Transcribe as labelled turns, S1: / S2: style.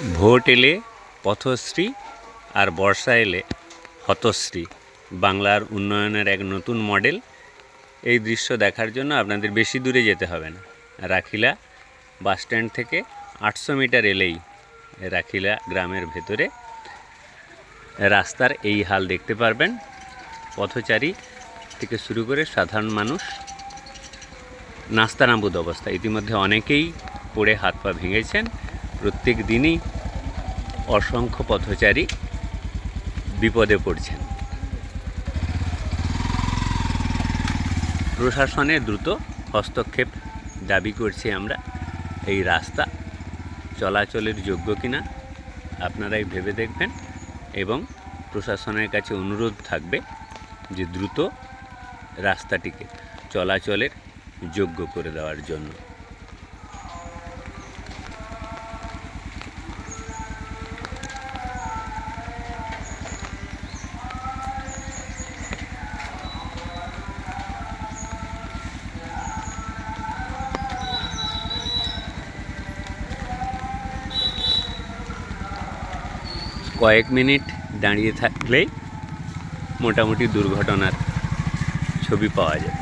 S1: Vote এলে পথশ্রী আর বর্ষা এলে হতশ্রী। বাংলার উন্নয়নের এক নতুন মডেল। এই দৃশ্য দেখার জন্য আপনাদের বেশি দূরে যেতে হবে না। রাখিলা বাস স্ট্যান্ড থেকে আটশো মিটার এলেই রাখিলা গ্রামের ভেতরে। রাস্তার এই হাল দেখতে পারবেন। পথচারী থেকে শুরু করে সাধারণ মানুষ নাস্তানাবুদ অবস্থা। ইতিমধ্যে অনেকেই পড়ে হাত পা ভেঙেছেন। প্রত্যেক দিনই অসংখ্য পথচারী বিপদে পড়ছেন। প্রশাসনের দ্রুত হস্তক্ষেপ দাবি করছি আমরা। এই রাস্তা চলাচলের যোগ্য কিনা আপনারাই ভেবে দেখবেন এবং প্রশাসনের কাছে অনুরোধ থাকবে যে দ্রুত রাস্তাটিকে চলাচলের যোগ্য করে দেওয়ার জন্য। কয়েক মিনিট দাঁড়িয়ে থাকলেই মোটামুটি দুর্ঘটনার ছবি পাওয়া যায়।